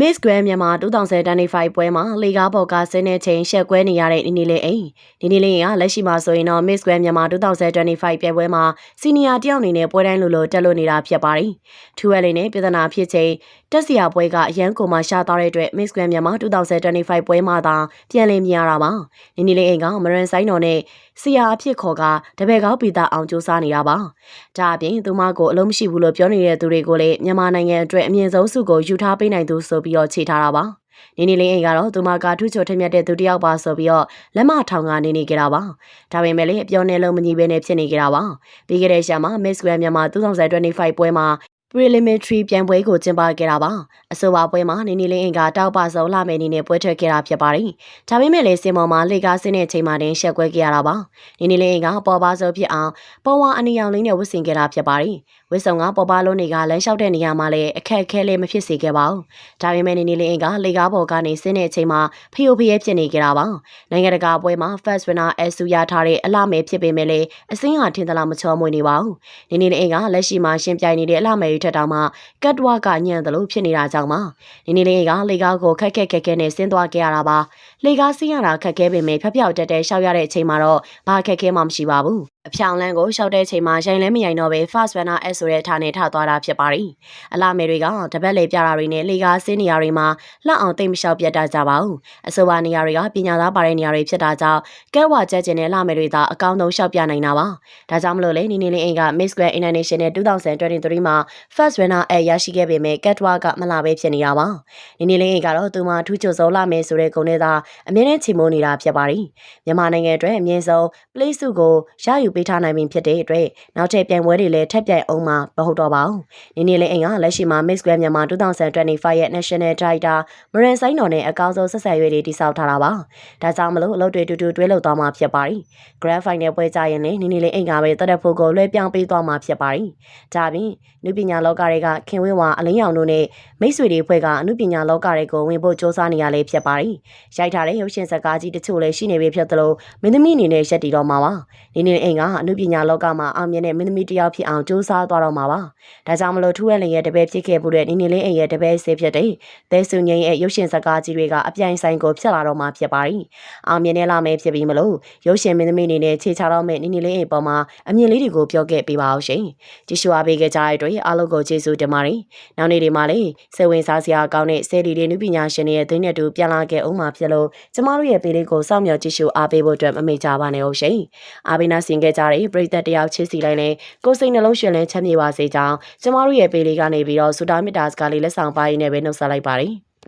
Miss Grand မြန်မာ2025ပွဲမှာလေကားပေါ်ကဆင်းတဲ့ချိန်ရှက်ကွဲနေရတဲ့နီနီလေးအိမ်နီနီလေးကလက်ရှိမှာဆိုရင်တော့ Miss Grand မြန်မာ2025ပြပွဲမှာစီနီယာတယောက်အနေနဲ့ပွဲတိုင်းလိုလိုတက်လို့နေတာဖြစ်ပါတယ်။ထူးဝဲလေးနဲ့ပြည်ထနာဖြစ်ချိန်တက်စီယာပွဲကအရန်ကိုမှရှားသွားတဲ့အတွက် Miss Grand မြန်မာ2025ပွဲမှာသာပြန်လည်မြင်ရတာပါ။နီနီလေးအိမ်ကမရန်ဆိုင်တော်နဲ့ဆီယာအဖြစ်ခေါ်ကတပည့်ကောက်ပီတာအောင်စူးစမ်းနေတာပါ။ဒါအပြင်သူမကိုအလုံးမရှိဘူးလို့ပြောနေတဲ့သူတွေကိုလည်းမြန်မာနိုင်ငံအတွက်အမြင့်ဆုံးဆုကိုယူထားပေးနိုင်သူဆိုပြီးတော့ခြေထားတာပါ။နေနေလေးအိမ်ကတော့သူမကထူးချွန်ထက်မြက်တဲ့သူတစ်ယောက်ပါဆိုပြီးတော့လက်မထောင်ကနေနေကြတာပါ။ဒါပေမဲ့လည်းအပြောနဲ့လုံးမညီပဲနဲ့ဖြစ်နေကြတာပါ။ပြီးခဲ့တဲ့ရှာမှာ Miss Grand မြန်မာ2025ပွဲမှာ preliminary ပြိုင်ပွဲကိုကျင်းပခဲ့တာပါအဆိုပါပွဲမှာနေနေလေးအင်ကတောက်ပဆုံးလာမယ်နေနဲ့ပွဲထွက်ခဲ့တာဖြစ်ပါတယ်ဒါပေမဲ့လည်းစင်ပေါ်မှာလေကားစင်းတဲ့ချိန်မှာတင်ရှက်ကွဲခဲ့ရတာပါနေနေလေးအင်ကပေါ်ပါဆိုဖြစ်အောင်ပေါ်ဝါအနီရောင်လေးနဲ့ဝတ်ဆင်ခဲ့တာဖြစ်ပါတယ်ဝစ်ဆုံကပေါ်ပါလုံးတွေကလမ်းလျှောက်တဲ့နေရာမှာလည်းအခက်အခဲလေးမဖြစ်စေခဲ့ပါဘူးဒါပေမဲ့နေနေလေးအင်ကလေကားပေါ်ကနေစင်းတဲ့အချိန်မှာဖျို့ဖျဲဖြစ်နေခဲ့တာပါနိုင်ငံတကာပွဲမှာ first winner အဆူရထားတဲ့အလှမယ်ဖြစ်ပေမဲ့လည်းအစင်းဟာထင်သလားမချောမွေ့နေပါဘူးနေနေလေးအင်ကလက်ရှိမှာရှင်ပြိုင်နေတဲ့အလှမယ်ထက်တောင်မှကတ်ဝါကညံ့တယ်လို့ဖြစ်နေတာကြောင့်ပါနေနေလေးကလေကားကိုခက်ခက်ခက်ခဲနဲ့ဆင်းသွားခဲ့ရတာပါလေကားဆင်းရတာခက်ခဲပေမဲ့ဖျောက်ဖျောက်တက်တက်ရှောက်ရတဲ့အချိန်မှာတော့ဘာခက်ခဲမှမရှိပါဘူးအဖြောင်လန်းကိုရှောက်တဲ့အချိန်မှာရိုင်လဲမရိုင်တော့ပဲ fast runner S ဆိုတဲ့ထားနဲ့ထသွားတာဖြစ်ပါတယ်အလားမယ်တွေကတပတ်လေပြတာတွေနဲ့လေကားဆင်းနေရာတွေမှာလှအောင်တိတ်မလျှောက်ပြတ်တတ်ကြပါဘူးအဆိုပါနေရာတွေကပညာသားပါတဲ့နေရာတွေဖြစ်တာကြောင့်ကဲဝါကျက်ကျင်တဲ့လှမယ်တွေသာအကောင်းဆုံးရှောက်ပြနိုင်တာပါဒါကြောင့်မလို့လေနေနေလေးအိမ်က Miss Grand International 2023မှာ first runner အရရှိခဲ့ပေမဲ့ catwalk ကမလာပဲဖြစ်နေတာပါနေနေလေးအိမ်ကတော့သူမှထူးချွန်ဆုံးလာမယ်ဆိုတဲ့ဂုဏ်နဲ့သာအမြဲတမ်းချီမိုးနေတာဖြစ်ပါတယ်မြန်မာနိုင်ငံအတွက်အမြင့်ဆုံး place စုကိုရယူပေးထားနိုင်ပြီဖြစ်တဲ့အတွက်နောက်ထပ်ပြိုင်ပွဲတွေလည်းထပ်ပြိုင်အောင်မှာမဟုတ်တော့ပါဘူးနေနေလေးအိမ်ကလက်ရှိမှာ Miss Grand မြန်မာ2025ရဲ့ National Director မရန်ဆိုင်တော်နဲ့အကောင်းဆုံးဆက်ဆံရေးတွေတည်ဆောက်ထားတာပါဒါကြောင့်မလို့အလုပ်တွေတူတူတွဲလုပ်သွားမှာဖြစ်ပါတယ် Grand Final ပွဲကြရင်လည်းနေနေလေးအိမ်ကပဲတက်တဲ့ဖို့ကိုလွှဲပြောင်းပေးသွားမှာဖြစ်ပါတယ်ဒါပြင်နုပညာလောကတွေကခင်ဝင်းဝါအလင်းရောင်တို့နဲ့မိတ်ဆွေတွေဖွဲ့ကအမှုပညာလောကတွေကိုဝင်ဖို့စ조사နေရလေဖြစ်ပါတယ်။ရိုက်ထားတဲ့ရုပ်ရှင်ဇာတ်ကားကြီးတချို့လည်းရှိနေပြီဖြစ်သလိုမင်းသမီးအနေနဲ့ရက်တည်တော့မှာပါ။နေနေအိမ်ကအမှုပညာလောကမှာအောင်မြင်တဲ့မင်းသမီးတစ်ယောက်ဖြစ်အောင်စ조사သွားတော့မှာပါ။ဒါကြောင့်မလို့ထူးဝဲလင်ရဲ့တပည့်ဖြစ်ခဲ့မှုတဲ့နေနေလေးအိမ်ရဲ့တပည့်ဆေးဖြစ်တဲ့သဲစုငိမ့်ရဲ့ရုပ်ရှင်ဇာတ်ကားကြီးတွေကအပြိုင်ဆိုင်ကိုဖြစ်လာတော့မှာဖြစ်ပါတယ်။အောင်မြင်တဲ့လာမယ်ဖြစ်ပြီးမလို့ရုပ်ရှင်မင်းသမီးအနေနဲ့ခြေချတော့မဲ့နေနေလေးအိမ်ပေါ်မှာအမြင်လေးတွေကိုပြောခဲ့ပေးပါအောင်ရှင်။ကြည့်ရှုအားပေးကြတဲ့အတွက်အားလုံးကိုကျေးဇူးတင်ပါတယ်။နောက်နေ့တွေမှာလည်းစိတ်ဝင်စားစရာကောင်းတဲ့ဆယ်လီတွေနုပညာရှင်တွေရဲ့သိနဲ့တူပြန်လာခဲ့အောင်မှာဖြစ်လို့ကျမတို့ရဲ့ပေးလေးကိုစောင့်မျှော်ကြည့်ရှုအားပေးဖို့အတွက်မမေ့ကြပါနဲ့ဟုတ်ရှင်။အားပေးနာဆင်ခဲ့ကြတဲ့ပရိသတ်တယောက်ချစ်စီလိုက်နဲ့ကိုယ်စိတ်နှလုံးရှင်လန်းချမ်းမြေပါစေကြောင်းကျမတို့ရဲ့ပေးလေးကနေပြီးတော့စူတာမီတာစကားလေးလက်ဆောင်ပါရင်းနဲ့ပဲနှုတ်ဆက်လိုက်ပါတယ်။